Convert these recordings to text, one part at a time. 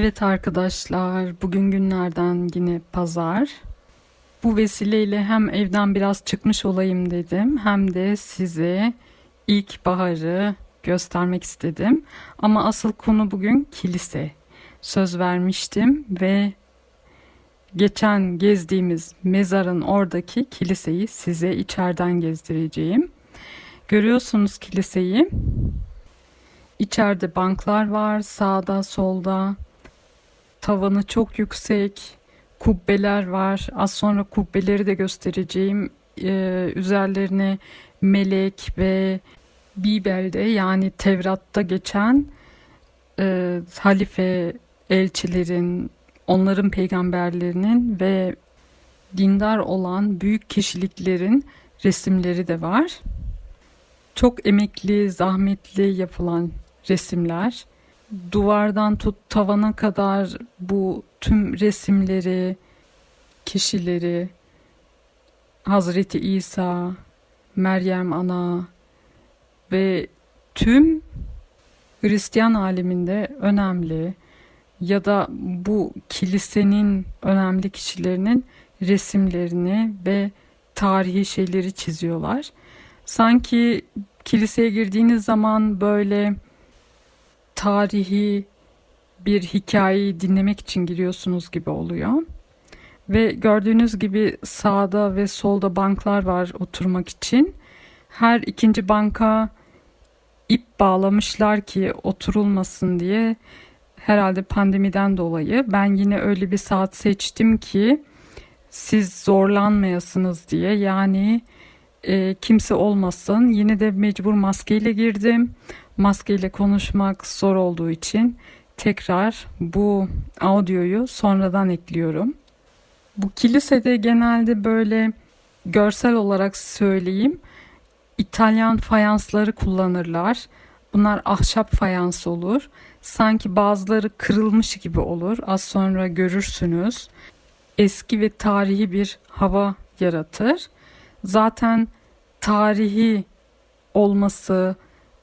Evet arkadaşlar, bugün günlerden yine pazar. Bu vesileyle hem evden biraz çıkmış olayım dedim, hem de size ilkbaharı göstermek istedim. Ama asıl konu bugün kilise. Söz vermiştim ve geçen gezdiğimiz mezarın oradaki kiliseyi size içeriden gezdireceğim. Görüyorsunuz kiliseyi. İçeride banklar var, sağda, solda. Tavanı çok yüksek. Kubbeler var. Az sonra kubbeleri de göstereceğim. Ee, üzerlerine melek ve Bibel'de yani Tevrat'ta geçen e, halife elçilerin, onların peygamberlerinin ve dindar olan büyük kişiliklerin resimleri de var. Çok emekli, zahmetli yapılan resimler. Duvardan tut tavana kadar bu tüm resimleri, kişileri, Hazreti İsa, Meryem Ana ve tüm Hristiyan aleminde önemli ya da bu kilisenin önemli kişilerinin resimlerini ve tarihi şeyleri çiziyorlar. Sanki kiliseye girdiğiniz zaman böyle tarihi bir hikayeyi dinlemek için giriyorsunuz gibi oluyor. Ve gördüğünüz gibi sağda ve solda banklar var oturmak için. Her ikinci banka ip bağlamışlar ki oturulmasın diye. Herhalde pandemiden dolayı ben yine öyle bir saat seçtim ki siz zorlanmayasınız diye. Yani e, kimse olmasın. Yine de mecbur maskeyle girdim. Maskeyle konuşmak zor olduğu için tekrar bu audioyu sonradan ekliyorum. Bu kilisede genelde böyle görsel olarak söyleyeyim. İtalyan fayansları kullanırlar. Bunlar ahşap fayans olur. Sanki bazıları kırılmış gibi olur. Az sonra görürsünüz. Eski ve tarihi bir hava yaratır. Zaten tarihi olması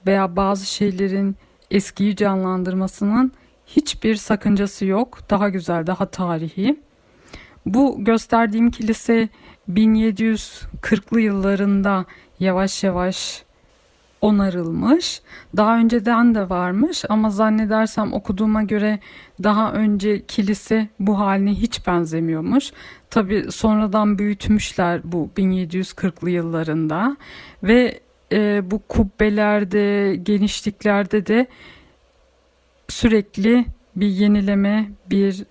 veya bazı şeylerin eskiyi canlandırmasının hiçbir sakıncası yok. Daha güzel, daha tarihi. Bu gösterdiğim kilise 1740'lı yıllarında yavaş yavaş onarılmış. Daha önceden de varmış ama zannedersem okuduğuma göre daha önce kilise bu haline hiç benzemiyormuş. Tabi sonradan büyütmüşler bu 1740'lı yıllarında ve e, bu kubbelerde, genişliklerde de sürekli bir yenileme, bir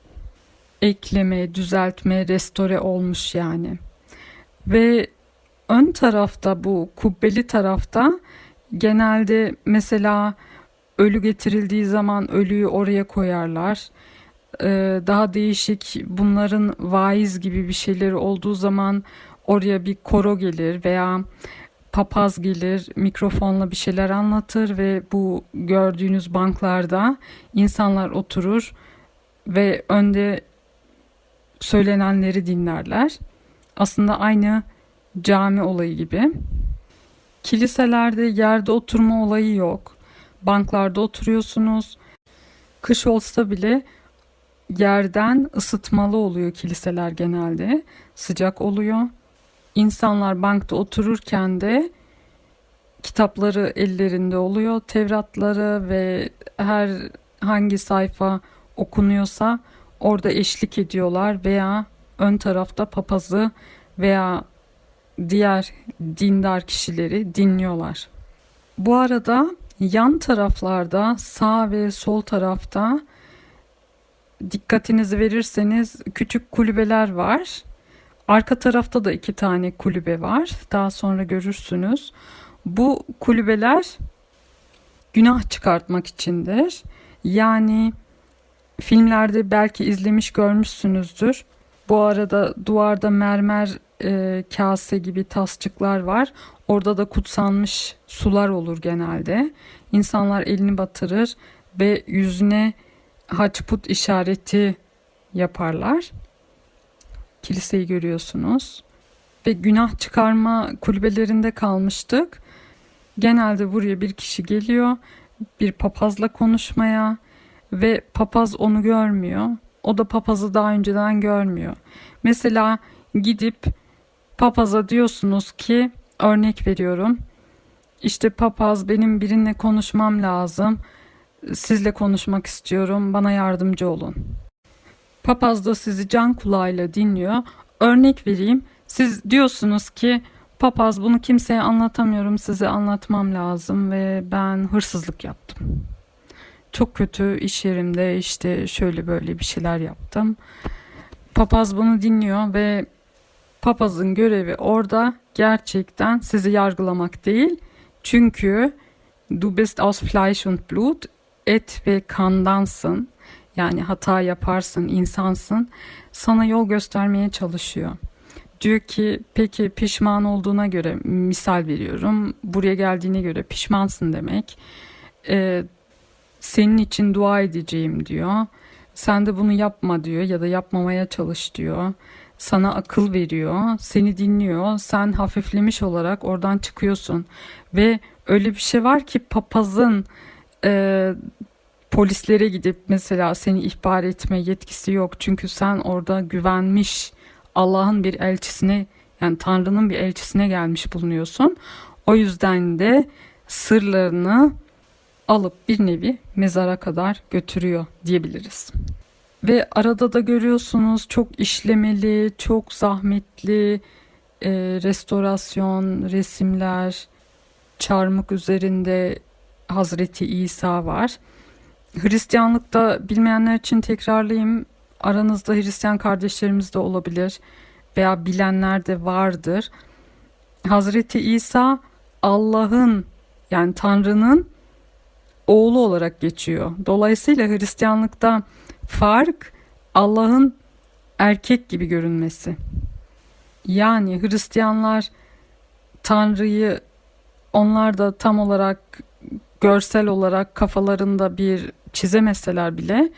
ekleme, düzeltme, restore olmuş yani. Ve ön tarafta bu kubbeli tarafta genelde mesela ölü getirildiği zaman ölüyü oraya koyarlar. Ee, daha değişik bunların vaiz gibi bir şeyleri olduğu zaman oraya bir koro gelir veya papaz gelir mikrofonla bir şeyler anlatır ve bu gördüğünüz banklarda insanlar oturur ve önde söylenenleri dinlerler. Aslında aynı cami olayı gibi. Kiliselerde yerde oturma olayı yok. Banklarda oturuyorsunuz. Kış olsa bile yerden ısıtmalı oluyor kiliseler genelde. Sıcak oluyor. İnsanlar bankta otururken de kitapları ellerinde oluyor. Tevratları ve her hangi sayfa okunuyorsa orada eşlik ediyorlar veya ön tarafta papazı veya diğer dindar kişileri dinliyorlar. Bu arada yan taraflarda sağ ve sol tarafta dikkatinizi verirseniz küçük kulübeler var. Arka tarafta da iki tane kulübe var. Daha sonra görürsünüz. Bu kulübeler günah çıkartmak içindir. Yani filmlerde belki izlemiş görmüşsünüzdür. Bu arada duvarda mermer e, kase gibi tasçıklar var. Orada da kutsanmış sular olur genelde. İnsanlar elini batırır ve yüzüne haçput işareti yaparlar. Kiliseyi görüyorsunuz. Ve günah çıkarma kulübelerinde kalmıştık. Genelde buraya bir kişi geliyor. Bir papazla konuşmaya ve papaz onu görmüyor. O da papazı daha önceden görmüyor. Mesela gidip papaza diyorsunuz ki örnek veriyorum. İşte papaz benim birinle konuşmam lazım. Sizle konuşmak istiyorum. Bana yardımcı olun. Papaz da sizi can kulağıyla dinliyor. Örnek vereyim. Siz diyorsunuz ki papaz bunu kimseye anlatamıyorum. Size anlatmam lazım ve ben hırsızlık yaptım. Çok kötü iş yerimde işte şöyle böyle bir şeyler yaptım. Papaz bunu dinliyor ve papazın görevi orada gerçekten sizi yargılamak değil. Çünkü du bist aus Fleisch und Blut, et ve kandansın. Yani hata yaparsın, insansın. Sana yol göstermeye çalışıyor. Diyor ki peki pişman olduğuna göre misal veriyorum. Buraya geldiğine göre pişmansın demek. Ee, senin için dua edeceğim diyor. Sen de bunu yapma diyor ya da yapmamaya çalış diyor. Sana akıl veriyor, seni dinliyor. Sen hafiflemiş olarak oradan çıkıyorsun. Ve öyle bir şey var ki papazın e, polislere gidip mesela seni ihbar etme yetkisi yok. Çünkü sen orada güvenmiş Allah'ın bir elçisine yani Tanrı'nın bir elçisine gelmiş bulunuyorsun. O yüzden de sırlarını alıp bir nevi mezara kadar götürüyor diyebiliriz. Ve arada da görüyorsunuz çok işlemeli, çok zahmetli e, restorasyon, resimler, çarmık üzerinde Hazreti İsa var. Hristiyanlıkta bilmeyenler için tekrarlayayım. Aranızda Hristiyan kardeşlerimiz de olabilir veya bilenler de vardır. Hazreti İsa Allah'ın yani Tanrı'nın oğlu olarak geçiyor. Dolayısıyla Hristiyanlıkta fark Allah'ın erkek gibi görünmesi. Yani Hristiyanlar Tanrı'yı onlar da tam olarak görsel olarak kafalarında bir çizemeseler bile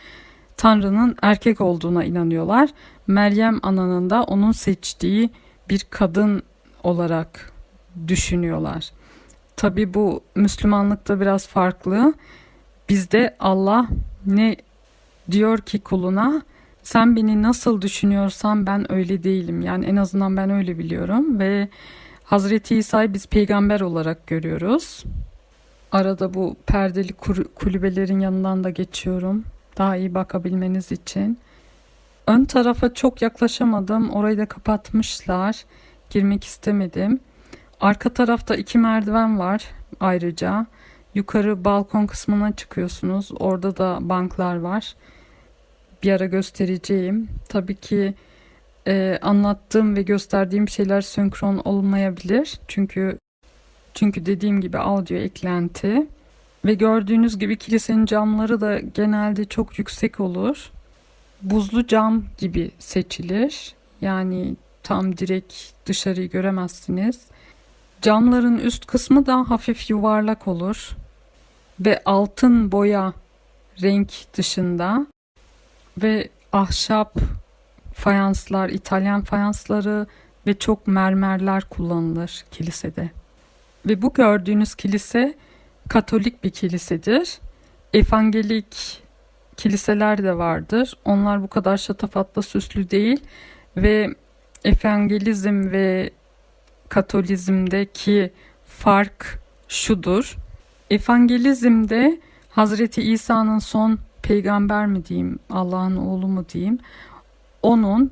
Tanrı'nın erkek olduğuna inanıyorlar. Meryem ananın da onun seçtiği bir kadın olarak düşünüyorlar. Tabi bu Müslümanlıkta biraz farklı. Bizde Allah ne diyor ki kuluna sen beni nasıl düşünüyorsan ben öyle değilim. Yani en azından ben öyle biliyorum ve Hazreti İsa'yı biz peygamber olarak görüyoruz. Arada bu perdeli kulübelerin yanından da geçiyorum. Daha iyi bakabilmeniz için. Ön tarafa çok yaklaşamadım. Orayı da kapatmışlar. Girmek istemedim. Arka tarafta iki merdiven var ayrıca. Yukarı balkon kısmına çıkıyorsunuz. Orada da banklar var. Bir ara göstereceğim. Tabii ki e, anlattığım ve gösterdiğim şeyler senkron olmayabilir. Çünkü çünkü dediğim gibi audio eklenti. Ve gördüğünüz gibi kilisenin camları da genelde çok yüksek olur. Buzlu cam gibi seçilir. Yani tam direkt dışarıyı göremezsiniz. Camların üst kısmı da hafif yuvarlak olur ve altın boya renk dışında ve ahşap fayanslar, İtalyan fayansları ve çok mermerler kullanılır kilisede. Ve bu gördüğünüz kilise Katolik bir kilisedir. Evangelik kiliseler de vardır. Onlar bu kadar şatafatla süslü değil ve evangelizm ve Katolizmdeki fark şudur. Evangelizmde Hazreti İsa'nın son peygamber mi diyeyim, Allah'ın oğlu mu diyeyim, onun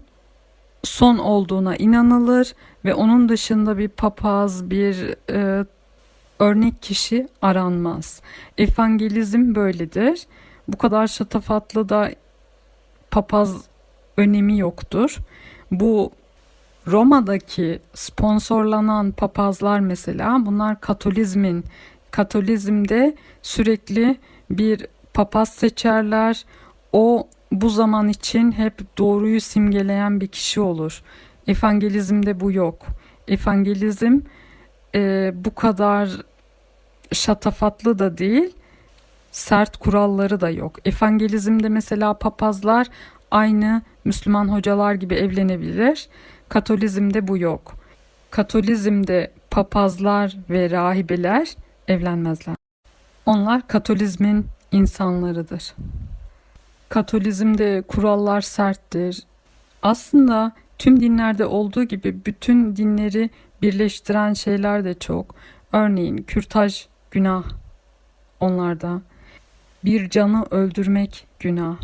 son olduğuna inanılır ve onun dışında bir papaz, bir e, örnek kişi aranmaz. Evangelizm böyledir. Bu kadar şatafatlı da papaz önemi yoktur. Bu Roma'daki sponsorlanan papazlar mesela bunlar Katolizmin Katolizmde sürekli bir papaz seçerler. O bu zaman için hep doğruyu simgeleyen bir kişi olur. Evangelizmde bu yok. Evangelizm e, bu kadar şatafatlı da değil, sert kuralları da yok. Evangelizmde mesela papazlar aynı Müslüman hocalar gibi evlenebilir. Katolizmde bu yok. Katolizmde papazlar ve rahibeler evlenmezler. Onlar Katolizmin insanlarıdır. Katolizmde kurallar serttir. Aslında tüm dinlerde olduğu gibi bütün dinleri birleştiren şeyler de çok. Örneğin kürtaj günah onlarda. Bir canı öldürmek günah.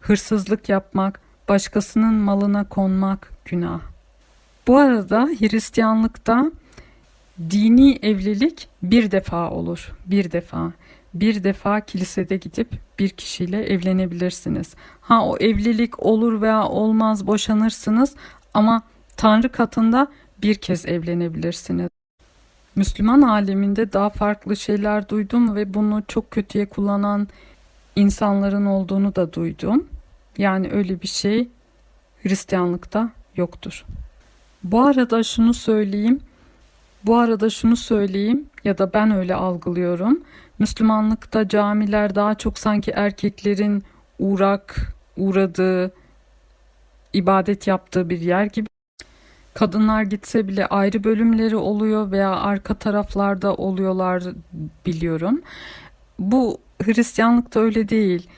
Hırsızlık yapmak, başkasının malına konmak günah. Bu arada Hristiyanlıkta dini evlilik bir defa olur. Bir defa. Bir defa kilisede gidip bir kişiyle evlenebilirsiniz. Ha o evlilik olur veya olmaz boşanırsınız ama Tanrı katında bir kez evlenebilirsiniz. Müslüman aleminde daha farklı şeyler duydum ve bunu çok kötüye kullanan insanların olduğunu da duydum. Yani öyle bir şey Hristiyanlıkta yoktur. Bu arada şunu söyleyeyim. Bu arada şunu söyleyeyim ya da ben öyle algılıyorum. Müslümanlıkta camiler daha çok sanki erkeklerin uğrak uğradığı, ibadet yaptığı bir yer gibi. Kadınlar gitse bile ayrı bölümleri oluyor veya arka taraflarda oluyorlar biliyorum. Bu Hristiyanlıkta öyle değil.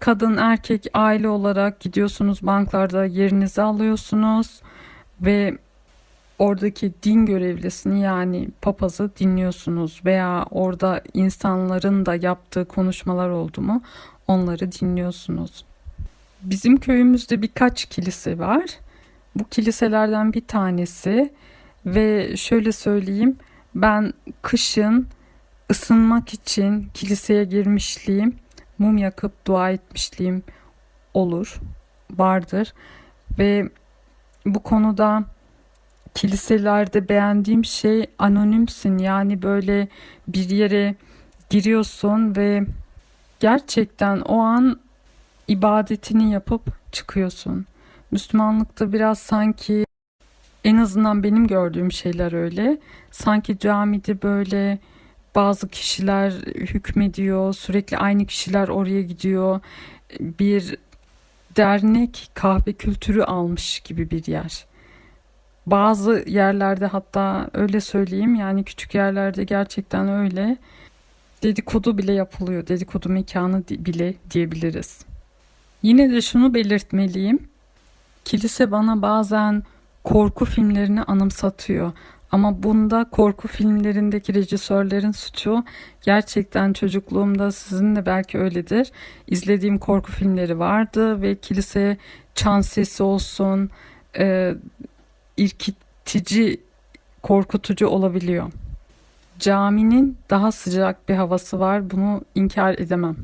Kadın erkek aile olarak gidiyorsunuz banklarda yerinizi alıyorsunuz ve oradaki din görevlisini yani papazı dinliyorsunuz veya orada insanların da yaptığı konuşmalar oldu mu onları dinliyorsunuz. Bizim köyümüzde birkaç kilise var. Bu kiliselerden bir tanesi ve şöyle söyleyeyim ben kışın ısınmak için kiliseye girmişliğim, mum yakıp dua etmişliğim olur, vardır ve bu konuda kiliselerde beğendiğim şey anonimsin yani böyle bir yere giriyorsun ve gerçekten o an ibadetini yapıp çıkıyorsun. Müslümanlıkta biraz sanki en azından benim gördüğüm şeyler öyle. Sanki camide böyle bazı kişiler hükmediyor, sürekli aynı kişiler oraya gidiyor. Bir dernek kahve kültürü almış gibi bir yer. Bazı yerlerde hatta öyle söyleyeyim yani küçük yerlerde gerçekten öyle dedikodu bile yapılıyor. Dedikodu mekanı bile diyebiliriz. Yine de şunu belirtmeliyim. Kilise bana bazen korku filmlerini anımsatıyor. Ama bunda korku filmlerindeki rejisörlerin suçu gerçekten çocukluğumda sizin de belki öyledir. İzlediğim korku filmleri vardı ve kilise çan sesi olsun, irkitici, korkutucu olabiliyor. Caminin daha sıcak bir havası var. Bunu inkar edemem.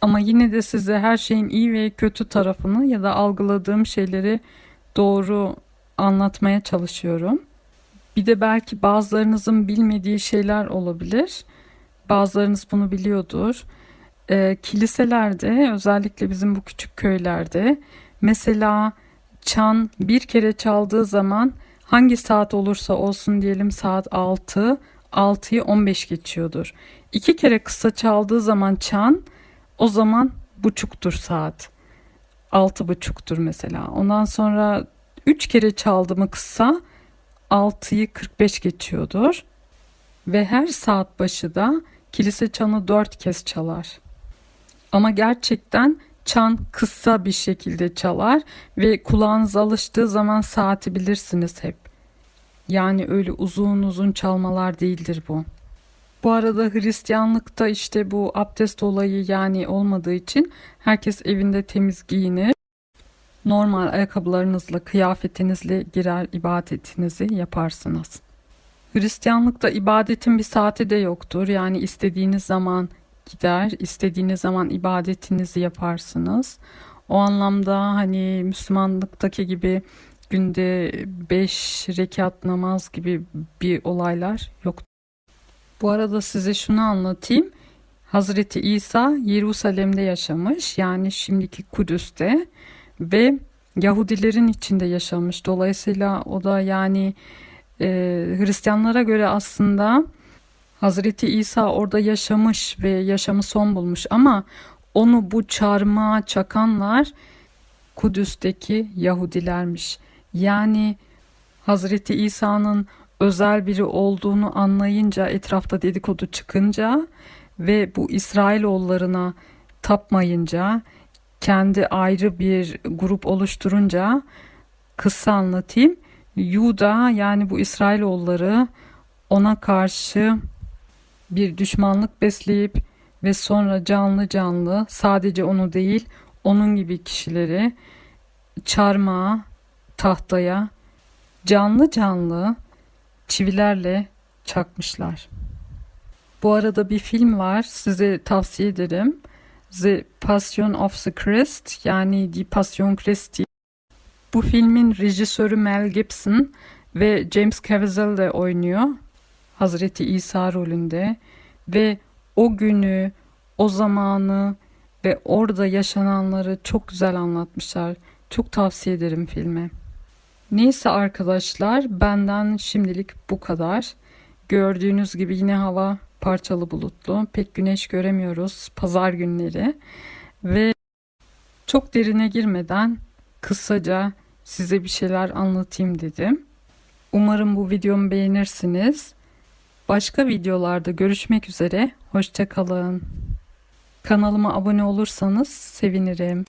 Ama yine de size her şeyin iyi ve kötü tarafını ya da algıladığım şeyleri doğru anlatmaya çalışıyorum. Bir de belki bazılarınızın bilmediği şeyler olabilir. Bazılarınız bunu biliyordur. E, kiliselerde özellikle bizim bu küçük köylerde mesela çan bir kere çaldığı zaman hangi saat olursa olsun diyelim saat 6, 6'yı 15 geçiyordur. İki kere kısa çaldığı zaman çan o zaman buçuktur saat. Altı buçuktur mesela. Ondan sonra üç kere çaldı mı kısa 6'yı 45 geçiyordur. Ve her saat başı da kilise çanı dört kez çalar. Ama gerçekten çan kısa bir şekilde çalar ve kulağınız alıştığı zaman saati bilirsiniz hep. Yani öyle uzun uzun çalmalar değildir bu. Bu arada Hristiyanlıkta işte bu abdest olayı yani olmadığı için herkes evinde temiz giyinir. Normal ayakkabılarınızla, kıyafetinizle girer ibadetinizi yaparsınız. Hristiyanlıkta ibadetin bir saati de yoktur. Yani istediğiniz zaman gider, istediğiniz zaman ibadetinizi yaparsınız. O anlamda hani Müslümanlıktaki gibi günde beş rekat namaz gibi bir olaylar yok. Bu arada size şunu anlatayım. Hazreti İsa Yerusalem'de yaşamış yani şimdiki Kudüs'te ve Yahudilerin içinde yaşamış. Dolayısıyla o da yani e, Hristiyanlara göre aslında Hazreti İsa orada yaşamış ve yaşamı son bulmuş ama onu bu çarmıha çakanlar Kudüs'teki Yahudilermiş. Yani Hazreti İsa'nın özel biri olduğunu anlayınca etrafta dedikodu çıkınca ve bu İsrailoğullarına tapmayınca, kendi ayrı bir grup oluşturunca kısa anlatayım. Yuda yani bu İsrailoğulları ona karşı bir düşmanlık besleyip ve sonra canlı canlı sadece onu değil onun gibi kişileri çarmıha, tahtaya canlı canlı çivilerle çakmışlar. Bu arada bir film var size tavsiye ederim. The Passion of the Christ yani Die Passion Christi. Bu filmin rejisörü Mel Gibson ve James Caviezel de oynuyor. Hazreti İsa rolünde ve o günü, o zamanı ve orada yaşananları çok güzel anlatmışlar. Çok tavsiye ederim filmi. Neyse arkadaşlar benden şimdilik bu kadar. Gördüğünüz gibi yine hava parçalı bulutlu. Pek güneş göremiyoruz pazar günleri. Ve çok derine girmeden kısaca size bir şeyler anlatayım dedim. Umarım bu videomu beğenirsiniz. Başka videolarda görüşmek üzere. Hoşçakalın. Kanalıma abone olursanız sevinirim.